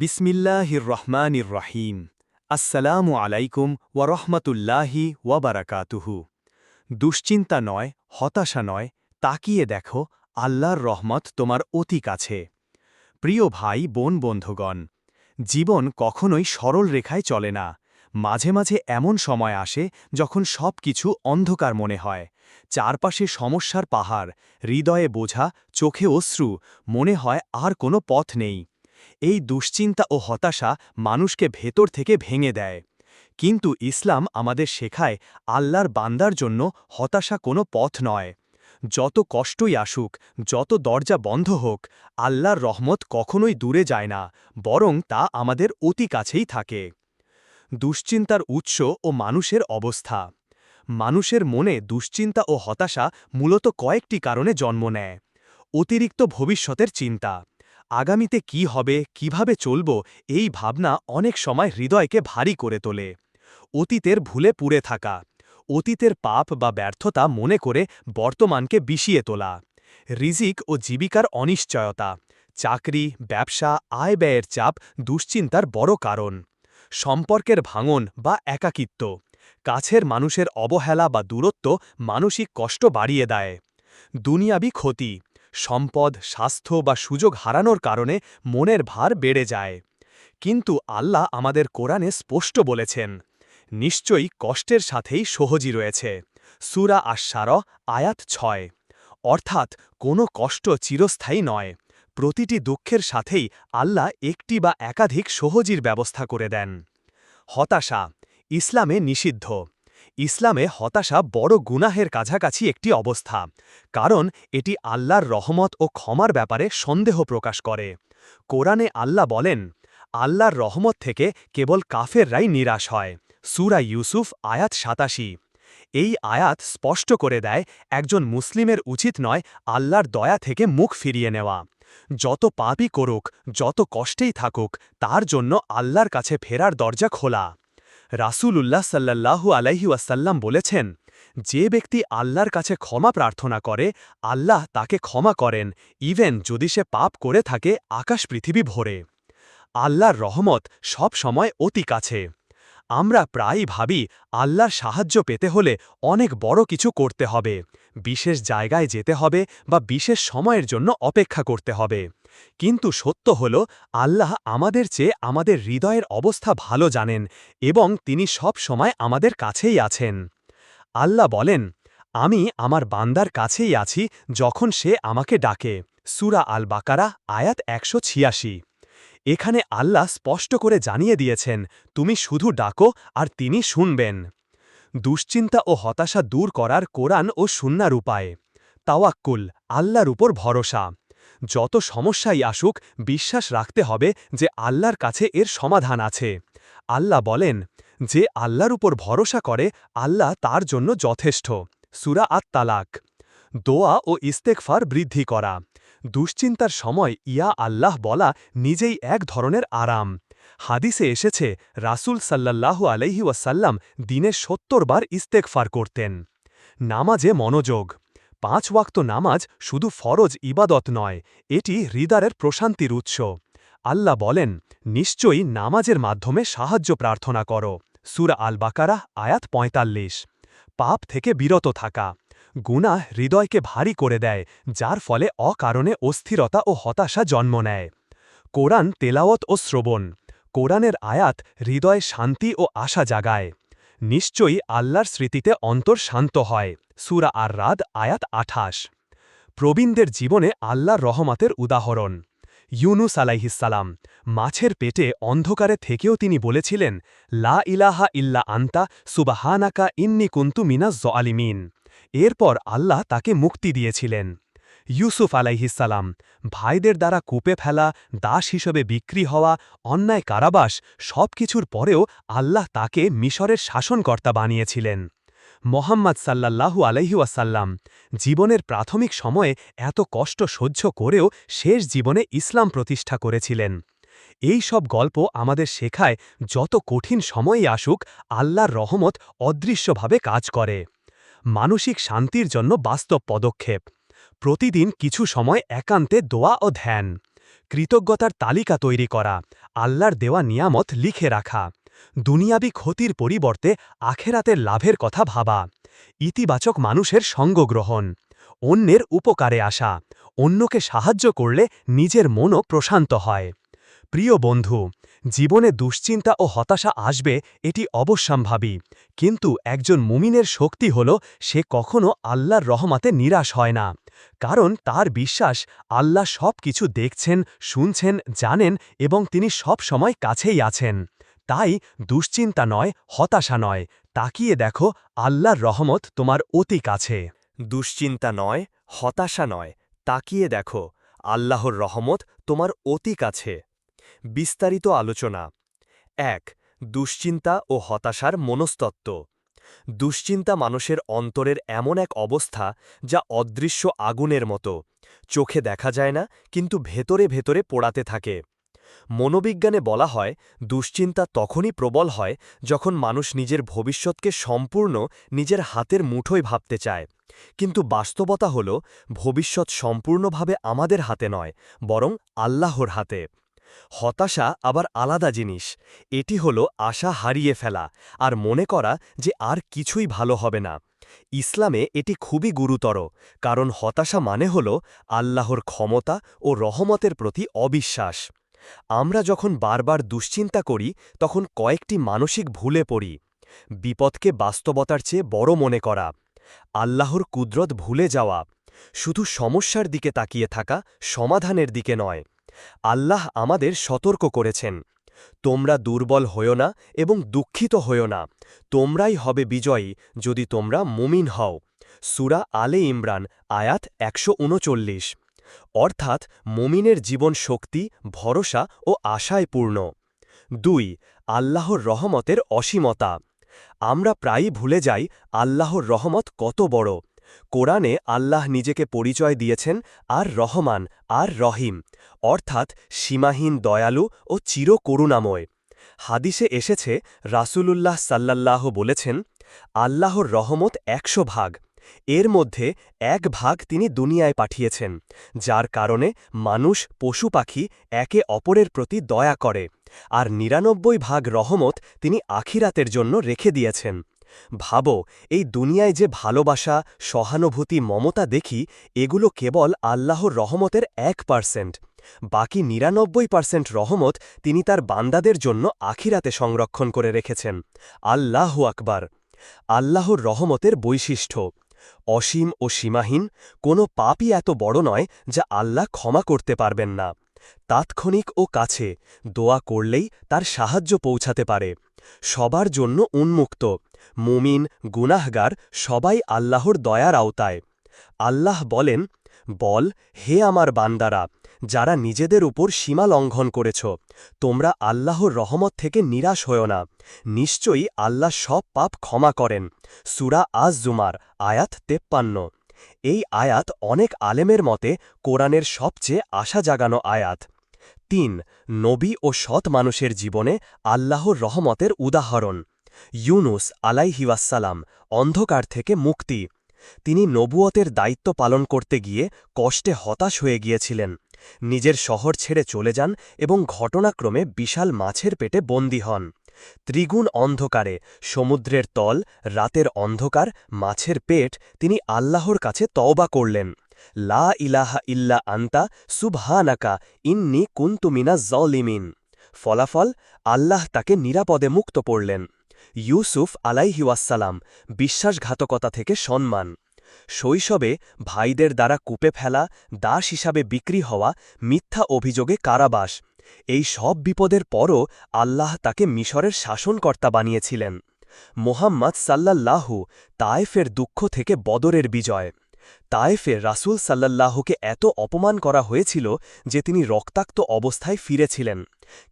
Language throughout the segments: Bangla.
বিসমিল্লাহির রহমানির রহিম আসসালামু আলাইকুম ওয়ারহমতুল্লাহি ওয়াবারাকাতুহু দুশ্চিন্তা নয়, হতাশা নয়, তাকিয়ে দেখো, আল্লাহর রহমত তোমার অতি কাছে। প্রিয় ভাই, বোন, বন্ধুগণ, জীবন কখনোই সরল রেখায় চলে না। মাঝে মাঝে এমন সময় আসে যখন সব কিছু অন্ধকার মনে হয়। চারপাশে সমস্যার পাহাড়, হৃদয়ে বোঝা, চোখে অশ্রু, মনে হয় আর কোনো পথ নেই। এই দুশ্চিন্তা ও হতাশা মানুষকে ভেতর থেকে ভেঙে দেয়। কিন্তু ইসলাম আমাদের শেখায় আল্লাহর বান্দার জন্য হতাশা কোনো পথ নয়। যত কষ্টই আসুক, যত দরজা বন্ধ হোক, আল্লাহর রহমত কখনোই দূরে যায় না, বরং তা আমাদের অতি কাছেই থাকে। দুশ্চিন্তার উৎস ও মানুষের অবস্থা। মানুষের মনে দুশ্চিন্তা ও হতাশা মূলত কয়েকটি কারণে জন্ম নেয়। অতিরিক্ত ভবিষ্যতের চিন্তা। আগামীতে কি হবে, কীভাবে চলব, এই ভাবনা অনেক সময় হৃদয়কে ভারী করে তোলে। অতীতের ভুলে পুড়ে থাকা, অতীতের পাপ বা ব্যর্থতা মনে করে বর্তমানকে বিষিয়ে তোলা। রিজিক ও জীবিকার অনিশ্চয়তা, চাকরি, ব্যবসা, আয় ব্যয়ের চাপ, দুশ্চিন্তার বড় কারণ। সম্পর্কের ভাঙন বা একাকিত্ব, কাছের মানুষের অবহেলা বা দূরত্ব মানসিক কষ্ট বাড়িয়ে দেয়। দুনিয়াবি ক্ষতি সম্পদ, স্বাস্থ্য বা সুযোগ হারানোর কারণে মনের ভার বেড়ে যায়। কিন্তু আল্লাহ আমাদের কোরআনে স্পষ্ট বলেছেন, নিশ্চয়ই কষ্টের সাথেই সহজই রয়েছে। সুরা আশার আয়াত ছয়। অর্থাৎ কোনো কষ্ট চিরস্থায়ী নয়, প্রতিটি দুঃখের সাথেই আল্লাহ একটি বা একাধিক সহজির ব্যবস্থা করে দেন। হতাশা, ইসলামে নিষিদ্ধ। ইসলামে হতাশা বড় গুনাহের কাছাকাছি একটি অবস্থা, কারণ এটি আল্লাহর রহমত ও ক্ষমার ব্যাপারে সন্দেহ প্রকাশ করে। কোরআনে আল্লাহ বলেন, আল্লাহর রহমত থেকে কেবল কাফেররাই নিরাশ হয়। সুরা ইউসুফ, আয়াত সাতাশি। এই আয়াত স্পষ্ট করে দেয়, একজন মুসলিমের উচিত নয় আল্লাহর দয়া থেকে মুখ ফিরিয়ে নেওয়া। যত পাপই করুক, যত কষ্টেই থাকুক, তার জন্য আল্লাহর কাছে ফেরার দরজা খোলা। রাসূলুল্লাহ সাল্লাল্লাহু আলাইহি ওয়াসাল্লাম বলেছেন, যে ব্যক্তি আল্লাহর কাছে ক্ষমা প্রার্থনা করে, আল্লাহ তাকে ক্ষমা করেন, ইভেন যদি সে পাপ করে থাকে আকাশ পৃথিবী ভরে। আল্লাহর রহমত সব সময় অতি কাছে। আমরা প্রায়ই ভাবি, আল্লাহর সাহায্য পেতে হলে অনেক বড় কিছু করতে হবে। বিশেষ জায়গায় যেতে হবে বা বিশেষ সময়ের জন্য অপেক্ষা করতে হবে। কিন্তু সত্য হল, আল্লাহ আমাদের চেয়ে আমাদের হৃদয়ের অবস্থা ভালো জানেন এবং তিনি সব সময় আমাদের কাছেই আছেন। আল্লাহ বলেন, আমি আমার বান্দার কাছেই আছি যখন সে আমাকে ডাকে। সুরা আল বাকারা আয়াত একশো ছিয়াশি। এখানে আল্লাহ স্পষ্ট করে জানিয়ে দিয়েছেন, তুমি শুধু ডাকো আর তিনি শুনবেন। দুশ্চিন্তা ও হতাশা দূর করার কোরআন ও সুন্নার উপায়। তাওয়াক্কুল, আল্লাহর উপর ভরসা। যত সমস্যাই আসুক, বিশ্বাস রাখতে হবে যে আল্লাহর কাছে এর সমাধান আছে। আল্লাহ বলেন, যে আল্লাহর উপর ভরসা করে, আল্লাহ তার জন্য যথেষ্ট। সুরা আত তালাক দোয়া ও ইস্তেকফার বৃদ্ধি করা। দুশ্চিন্তার সময় ইয়া আল্লাহ বলা নিজেই এক ধরনের আরাম। হাদিসে এসেছে, রাসুল সাল্লাল্লাহু আলাইহি ওয়াসাল্লাম দিনে সত্তর বার ইস্তেকফার করতেন। নামাজে মনোযোগ। পাঁচ ওয়াক্ত নামাজ শুধু ফরজ ইবাদত নয়, এটি হৃদারের প্রশান্তির উৎস। আল্লাহ বলেন, নিশ্চয়ই নামাজের মাধ্যমে সাহায্য প্রার্থনা করো। সুরা আল বাকারা আয়াত পঁয়তাল্লিশ। পাপ থেকে বিরত থাকা। গুণা হৃদয়কে ভারী করে দেয়, যার ফলে অকারণে অস্থিরতা ও হতাশা জন্ম নেয়। কোরআন তেলাওয়াত ও শ্রবণ। কোরআনের আয়াত হৃদয়ে শান্তি ও আশা জাগায়। নিশ্চয়ই আল্লাহর স্মৃতিতে অন্তর শান্ত হয়। সুরা আর রাদ আয়াত আঠাশ। প্রবীণদের জীবনে আল্লাহর রহমাতের উদাহরণ। ইউনুস আলাইহিসালাম মাছের পেটে অন্ধকারে থেকেও তিনি বলেছিলেন, লা ইলাহা ইল্লা আন্তা, সুবাহানাকা ইন্নি কুন্তু মিনা জআলিমিন এরপর আল্লাহ তাকে মুক্তি দিয়েছিলেন। ইউসুফ আলাইহিসাল্লাম ভাইদের দ্বারা কূপে ফেলা, দাস হিসেবে বিক্রি হওয়া, অন্যায় কারাবাস সব কিছুর পরেও আল্লাহ তাকে মিশরের শাসনকর্তা বানিয়েছিলেন। মোহাম্মদ সাল্লাল্লাহু আলহিউসাল্লাম জীবনের প্রাথমিক সময়ে এত কষ্ট সহ্য করেও শেষ জীবনে ইসলাম প্রতিষ্ঠা করেছিলেন। এই সব গল্প আমাদের শেখায় যত কঠিন সময়ই আসুক, আল্লাহর রহমত অদৃশ্যভাবে কাজ করে। মানসিক শান্তির জন্য বাস্তব পদক্ষেপ। প্রতিদিন কিছু সময় একান্তে দোয়া ও ধ্যান। কৃতজ্ঞতার তালিকা তৈরি করা, আল্লাহর দেওয়া নিয়ামত লিখে রাখা, দুনিয়াবি ক্ষতির পরিবর্তে আখেরাতের লাভের কথা ভাবা, ইতিবাচক মানুষের সঙ্গ গ্রহণ, অন্যের উপকারে আসা, অন্যকে সাহায্য করলে নিজের মনও প্রশান্ত হয়। প্রিয় বন্ধু জীবনে দুশ্চিন্তা ও হতাশা আসবে, এটি অবশ্যম্ভাবী। কিন্তু একজন মুমিনের শক্তি হল, সে কখনো আল্লাহর রহমাতে নিরাশ হয় না। কারণ তার বিশ্বাস, আল্লাহ সব কিছু দেখছেন, শুনছেন, জানেন এবং তিনি সব সময় কাছেই আছেন। তাই দুশ্চিন্তা নয়, হতাশা নয়। তাকিয়ে দেখো, আল্লাহর রহমত তোমার অতি কাছে। দুশ্চিন্তা নয়, হতাশা নয়। তাকিয়ে দেখো, আল্লাহর রহমত তোমার অতি কাছে। বিস্তারিত আলোচনা। এক, দুশ্চিন্তা ও হতাশার মনস্তত্ত্ব। দুশ্চিন্তা মানুষের অন্তরের এমন এক অবস্থা যা অদৃশ্য আগুনের মতো। চোখে দেখা যায় না, কিন্তু ভেতরে ভেতরে পোড়াতে থাকে। মনোবিজ্ঞানে বলা হয়, দুশ্চিন্তা তখনই প্রবল হয় যখন মানুষ নিজের ভবিষ্যৎকে সম্পূর্ণ নিজের হাতের মুঠোয় ভাবতে চায়। কিন্তু বাস্তবতা হল, ভবিষ্যৎ সম্পূর্ণভাবে আমাদের হাতে নয়, বরং আল্লাহর হাতে। হতাশা আবার আলাদা জিনিস। এটি হল আশা হারিয়ে ফেলা আর মনে করা যে আর কিছুই ভালো হবে না। ইসলামে এটি খুবই গুরুতর, কারণ হতাশা মানে হল আল্লাহর ক্ষমতা ও রহমতের প্রতি অবিশ্বাস। আমরা যখন বারবার দুশ্চিন্তা করি, তখন কয়েকটি মানসিক ভুলে পড়ি। বিপদকে বাস্তবতার চেয়ে বড় মনে করা, আল্লাহর কুদরত ভুলে যাওয়া, শুধু সমস্যার দিকে তাকিয়ে থাকা সমাধানের দিকে নয়। আল্লাহ আমাদের সতর্ক করেছেন। তোমরা দুর্বল হও না এবং দুঃখিত হও না। তোমরাই হবে বিজয়ী যদি তোমরা মুমিন হও। সুরা আলে ইমরান, আয়াত একশো উনচল্লিশ। অর্থাৎ মুমিনের জীবন শক্তি, ভরসা ও আশায় পূর্ণ। দুই, আল্লাহর রহমতের অসীমতা। আমরা প্রায়ই ভুলে যাই আল্লাহর রহমত কত বড়। কোরআনে আল্লাহ নিজেকে পরিচয় দিয়েছেন আর রহমান, আর রহিম, অর্থাৎ সীমাহীন দয়ালু ও চির করুণাময় হাদিসে এসেছে, রাসূলুল্লাহ সাল্লাল্লাহ বলেছেন, আল্লাহর রহমত একশো ভাগ। এর মধ্যে এক ভাগ তিনি দুনিয়ায় পাঠিয়েছেন, যার কারণে মানুষ, পশু পাখি একে অপরের প্রতি দয়া করে, আর নিরানব্বই ভাগ রহমত তিনি আখিরাতের জন্য রেখে দিয়েছেন। ভাবো, এই দুনিয়ায় যে ভালোবাসা, সহানুভূতি, মমতা দেখি, এগুলো কেবল আল্লাহর রহমতের এক পার্সেন্ট। বাকি নিরানব্বই পার্সেন্ট রহমত তিনি তার বান্দাদের জন্য আখিরাতে সংরক্ষণ করে রেখেছেন। আল্লাহ আকবার। আল্লাহর রহমতের বৈশিষ্ট্য। অসীম ও সীমাহীন, কোনো পাপই এত বড় নয় যা আল্লাহ ক্ষমা করতে পারবেন না। তাৎক্ষণিক ও কাছে, দোয়া করলেই তার সাহায্য পৌঁছাতে পারে। সবার জন্য উন্মুক্ত। মুমিন, গুনাহগার সবাই আল্লাহর দয়ার আওতায়। আল্লাহ বলেন, বল, হে আমার বান্দারা, যারা নিজেদের উপর সীমা লঙ্ঘন করেছ, তোমরা আল্লাহর রহমত থেকে নিরাশ হও না। নিশ্চয়ই আল্লাহ সব পাপ ক্ষমা করেন। সুরা আজ জুমার আয়াত তেপ্পান্ন। এই আয়াত অনেক আলেমের মতে কোরআনের সবচেয়ে আশা জাগানো আয়াত। তিন, নবী ও সৎ মানুষের জীবনে আল্লাহর রহমতের উদাহরণ। ইউনুস আলাইহিওয়াসালাম অন্ধকার থেকে মুক্তি। তিনি নবুয়তের দায়িত্ব পালন করতে গিয়ে কষ্টে হতাশ হয়ে গিয়েছিলেন। নিজের শহর ছেড়ে চলে যান এবং ঘটনাক্রমে বিশাল মাছের পেটে বন্দী হন। ত্রিগুণ অন্ধকারে, সমুদ্রের তল, রাতের অন্ধকার, মাছের পেট তিনি আল্লাহর কাছে তওবা করলেন। লা ইলাহা ইল্লা আন্তা সুবহানাকা, ইন্নি কুন্তুমিনা জলিমিন। ফলাফল, আল্লাহ তাকে নিরাপদে মুক্ত পড়লেন ইউসুফ আলাইহিওয়াসালাম বিশ্বাসঘাতকতা থেকে সম্মান। শৈশবে ভাইদের দ্বারা কূপে ফেলা, দাস হিসাবে বিক্রি হওয়া, মিথ্যা অভিযোগে কারাবাস। এই সব বিপদের পরও আল্লাহ তাকে মিশরের শাসনকর্তা বানিয়েছিলেন। মোহাম্মদ সাল্লাল্লাহু তায়েফের দুঃখ থেকে বদরের বিজয়। তায়েফে রাসুল সাল্লাল্লাহুকে এত অপমান করা হয়েছিল যে তিনি রক্তাক্ত অবস্থায় ফিরেছিলেন।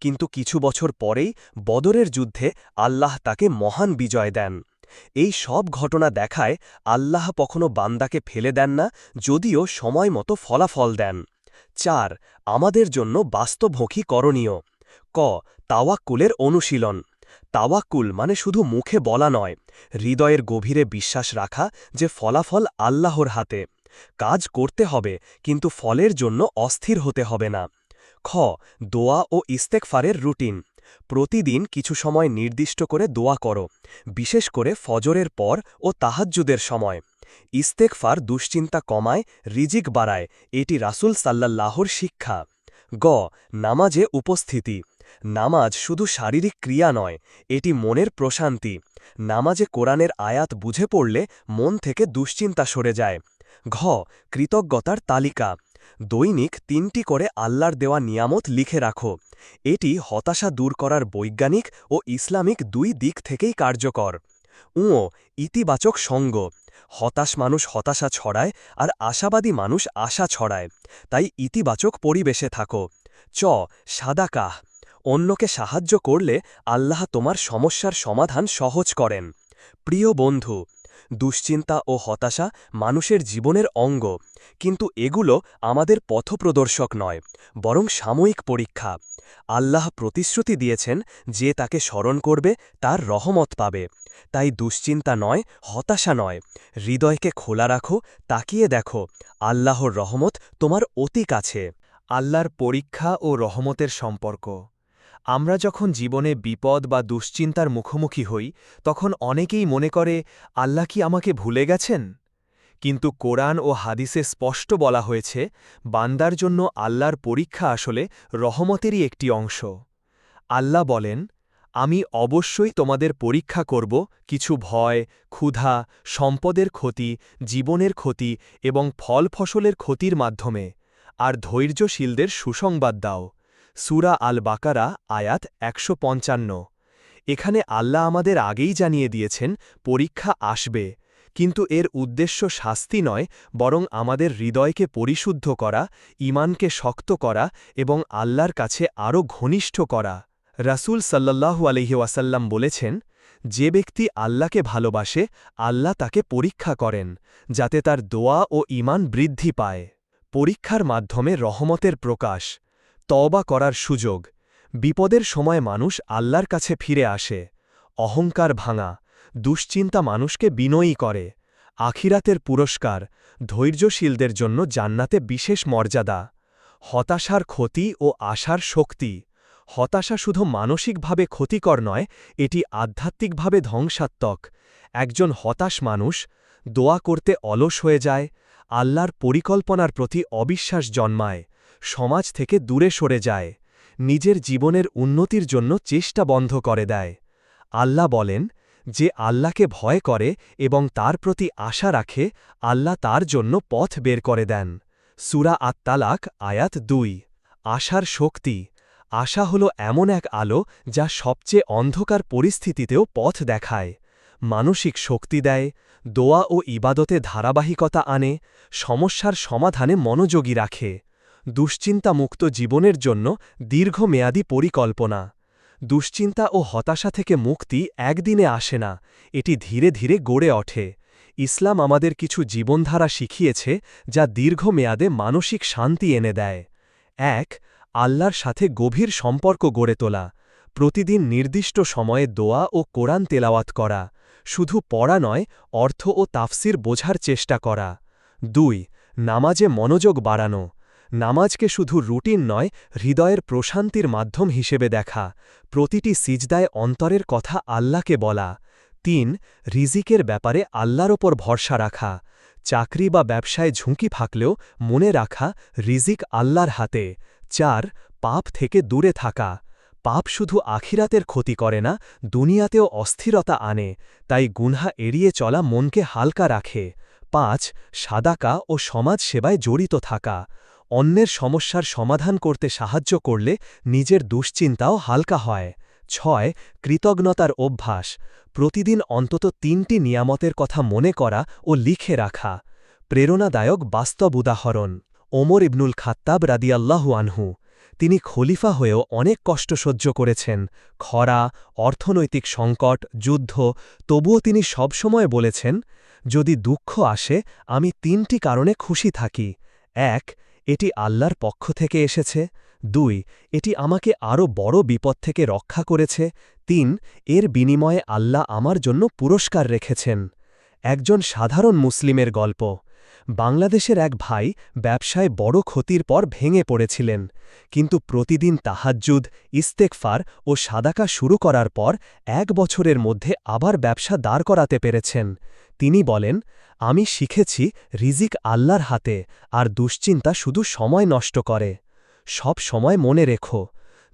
কিন্তু কিছু বছর পরেই বদরের যুদ্ধে আল্লাহ তাকে মহান বিজয় দেন। এই সব ঘটনা দেখায় আল্লাহ কখনো বান্দাকে ফেলে দেন না, যদিও সময় মতো ফলাফল দেন। চার, আমাদের জন্য বাস্তবমুখী করণীয়। ক, তাওয়াক্কুলের অনুশীলন। তাওয়াক্কুল মানে শুধু মুখে বলা নয়, হৃদয়ের গভীরে বিশ্বাস রাখা যে ফলাফল আল্লাহর হাতে। কাজ করতে হবে, কিন্তু ফলের জন্য অস্থির হতে হবে না। খ, দোয়া ও ইস্তেকফারের রুটিন। প্রতিদিন কিছু সময় নির্দিষ্ট করে দোয়া করো, বিশেষ করে ফজরের পর ও তাহাজ্জুদের সময়। ইস্তেকফার দুশ্চিন্তা কমায়, রিজিক বাড়ায়, এটি রাসুল সাল্লাল্লাহর শিক্ষা। গ, নামাজে উপস্থিতি। নামাজ শুধু শারীরিক ক্রিয়া নয়, এটি মনের প্রশান্তি। নামাজে কোরআনের আয়াত বুঝে পড়লে মন থেকে দুশ্চিন্তা সরে যায়। ঘ, কৃতজ্ঞতার তালিকা। দৈনিক তিনটি করে আল্লাহর দেওয়া নিয়ামত লিখে রাখো। এটি হতাশা দূর করার বৈজ্ঞানিক ও ইসলামিক দুই দিক থেকেই কার্যকর। উঁও ইতিবাচক সঙ্গ। হতাশ মানুষ হতাশা ছড়ায় আর আশাবাদী মানুষ আশা ছড়ায়, তাই ইতিবাচক পরিবেশে থাকো। চ, সাদাকাহ। অন্যকে সাহায্য করলে আল্লাহ তোমার সমস্যার সমাধান সহজ করেন। প্রিয় বন্ধু, দুশ্চিন্তা ও হতাশা মানুষের জীবনের অঙ্গ, কিন্তু এগুলো আমাদের পথপ্রদর্শক নয়, বরং সাময়িক পরীক্ষা। আল্লাহ প্রতিশ্রুতি দিয়েছেন যে তাকে স্মরণ করবে, তার রহমত পাবে। তাই দুশ্চিন্তা নয়, হতাশা নয়। হৃদয়কে খোলা রাখো, তাকিয়ে দেখো, আল্লাহর রহমত তোমার অতি কাছে। আল্লাহর পরীক্ষা ও রহমতের সম্পর্ক। আমরা যখন জীবনে বিপদ বা দুশ্চিন্তার মুখোমুখি হই, তখন অনেকেই মনে করে, আল্লাহ কি আমাকে ভুলে গেছেন? কিন্তু কোরআন ও হাদিসে স্পষ্ট বলা হয়েছে, বান্দার জন্য আল্লাহর পরীক্ষা আসলে রহমতেরই একটি অংশ। আল্লাহ বলেন, আমি অবশ্যই তোমাদের পরীক্ষা করব কিছু ভয়, ক্ষুধা, সম্পদের ক্ষতি, জীবনের ক্ষতি এবং ফল ফসলের ক্ষতির মাধ্যমে, আর ধৈর্যশীলদের সুসংবাদ দাও। সুরা আল বাকারা আয়াত একশো পঞ্চান্ন। এখানে আল্লাহ আমাদের আগেই জানিয়ে দিয়েছেন, পরীক্ষা আসবে। কিন্তু এর উদ্দেশ্য শাস্তি নয়, বরং আমাদের হৃদয়কে পরিশুদ্ধ করা ইমানকে শক্ত করা এবং আল্লাহর কাছে আরও ঘনিষ্ঠ করা। রাসূল আলহি ওয়াসাল্লাম বলেছেন, যে ব্যক্তি আল্লাহকে ভালোবাসে, আল্লাহ তাকে পরীক্ষা করেন, যাতে তার দোয়া ও ইমান বৃদ্ধি পায়। পরীক্ষার মাধ্যমে রহমতের প্রকাশ। তওবা করার সুযোগ। বিপদের সময় মানুষ আল্লাহর কাছে ফিরে আসে। অহংকার ভাঙা, দুশ্চিন্তা মানুষকে বিনয়ী করে। আখিরাতের পুরস্কার, ধৈর্যশীলদের জন্য জান্নাতে বিশেষ মর্যাদা। হতাশার ক্ষতি ও আশার শক্তি। হতাশা শুধু মানসিকভাবে ক্ষতিকর নয়, এটি আধ্যাত্মিকভাবে ধ্বংসাত্মক। একজন হতাশ মানুষ দোয়া করতে অলস হয়ে যায়, আল্লাহর পরিকল্পনার প্রতি অবিশ্বাস জন্মায়। সমাজ থেকে দূরে সরে যায়, নিজের জীবনের উন্নতির জন্য চেষ্টা বন্ধ করে দেয়। আল্লাহ বলেন, যে আল্লাহকে ভয় করে এবং তার প্রতি আশা রাখে, আল্লাহ তার জন্য পথ বের করে দেন। সুরা আত্মালাক আয়াত দুই। আশার শক্তি। আশা হল এমন এক আলো যা সবচেয়ে অন্ধকার পরিস্থিতিতেও পথ দেখায়। মানসিক শক্তি দেয়, দোয়া ও ইবাদতে ধারাবাহিকতা আনে, সমস্যার সমাধানে মনোযোগী রাখে। দুশ্চিন্তামুক্ত জীবনের জন্য দীর্ঘমেয়াদী পরিকল্পনা। দুশ্চিন্তা ও হতাশা থেকে মুক্তি একদিনে আসে না, এটি ধীরে ধীরে গড়ে ওঠে। ইসলাম আমাদের কিছু জীবনধারা শিখিয়েছে যা দীর্ঘমেয়াদে মানসিক শান্তি এনে দেয়। এক, আল্লাহর সাথে গভীর সম্পর্ক গড়ে তোলা। প্রতিদিন নির্দিষ্ট সময়ে দোয়া ও কোরআন তেলাওয়াত করা। শুধু পড়া নয়, অর্থ ও তাফসির বোঝার চেষ্টা করা। দুই, নামাজে মনোযোগ বাড়ানো। নামাজকে শুধু রুটিন নয়, হৃদয়ের প্রশান্তির মাধ্যম হিসেবে দেখা। প্রতিটি সিজদায় অন্তরের কথা আল্লাহকে বলা। তিন, রিজিকের ব্যাপারে আল্লাহর ওপর ভরসা রাখা। চাকরি বা ব্যবসায় ঝুঁকি থাকলেও মনে রাখা, রিজিক আল্লাহর হাতে। চার, পাপ থেকে দূরে থাকা। পাপ শুধু আখিরাতের ক্ষতি করে না, দুনিয়াতেও অস্থিরতা আনে, তাই গুনহা এড়িয়ে চলা মনকে হালকা রাখে। পাঁচ, সাদাকা ও সমাজ সেবায় জড়িত থাকা। অন্যের সমস্যার সমাধান করতে সাহায্য করলে নিজের দুশ্চিন্তাও হালকা হয়। ছয়, কৃতজ্ঞতার অভ্যাস। প্রতিদিন অন্তত তিনটি নিয়ামতের কথা মনে করা ও লিখে রাখা। প্রেরণাদায়ক বাস্তব উদাহরণ। ওমর ইবনুল খাত্তাব রাদিয়াল্লাহু আনহু। তিনি খলিফা হয়েও অনেক কষ্ট সহ্য করেছেন। খরা, অর্থনৈতিক সংকট, যুদ্ধ, তবুও তিনি সবসময় বলেছেন, যদি দুঃখ আসে, আমি তিনটি কারণে খুশি থাকি। এক এটি আল্লাহর পক্ষ থেকে এসেছে, দুই, এটি আমাকে আরও বড় বিপদ থেকে রক্ষা করেছে, তিন, এর বিনিময়ে আল্লাহ আমার জন্য পুরস্কার রেখেছেন। একজন সাধারণ মুসলিমের গল্প। বাংলাদেশের এক ভাই ব্যবসায় বড় ক্ষতির পর ভেঙে পড়েছিলেন, কিন্তু প্রতিদিন তাহাজ্জুদ ইস্তেকফার ও সাদাকা শুরু করার পর এক বছরের মধ্যে আবার ব্যবসা দাঁড় করাতে পেরেছেন। তিনি বলেন, আমি শিখেছি রিজিক আল্লাহর হাতে, আর দুশ্চিন্তা শুধু সময় নষ্ট করে। সব সময় মনে রেখো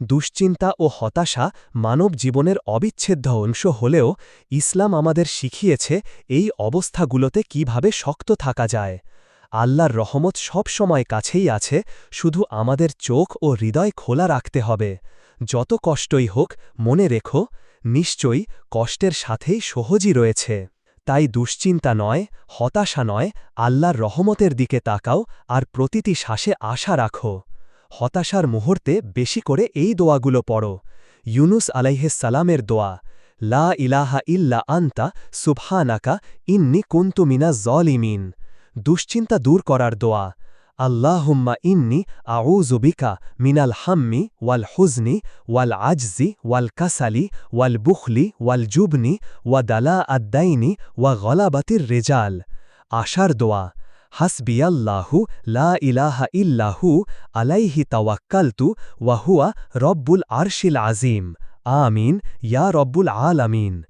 দুশ্চিন্তা ও হতাশা মানব জীবনের অবিচ্ছেদ্য অংশ হলেও ইসলাম আমাদের শিখিয়েছে এই অবস্থাগুলোতে কীভাবে শক্ত থাকা যায়। আল্লাহর রহমত সব সময় কাছেই আছে, শুধু আমাদের চোখ ও হৃদয় খোলা রাখতে হবে। যত কষ্টই হোক, মনে রেখো, নিশ্চয়ই কষ্টের সাথেই সহজই রয়েছে। তাই দুশ্চিন্তা নয়, হতাশা নয়, আল্লাহর রহমতের দিকে তাকাও আর প্রতিটি শ্বাসে আশা রাখো। হতাশার মুহূর্তে বেশি করে এই দোয়াগুলো পড়ো। ইউনুস আলাইহিসালামের দোয়া, লা ইলাহা ইল্লা আন্তা সুবহানাকা ইন্নি কুন্তু মিনা জলিমিন দুশ্চিন্তা দূর করার দোয়া, আল্লাহুম্মা ইন্নি আউজুবিকা মিনাল হাম্মি ওয়াল হুজনি ওয়াল আজজি ওয়াল কাসালি ওয়াল বুখলি ওয়াল জুবনি ওয়া দালা আদ্দাইনি ওয়া গলাবাতির রেজাল। আশার দোয়া حسبي الله لا إله إلا هو عليه توكلت وهو رب العرش العظيم. آمين. يا رب العالمين.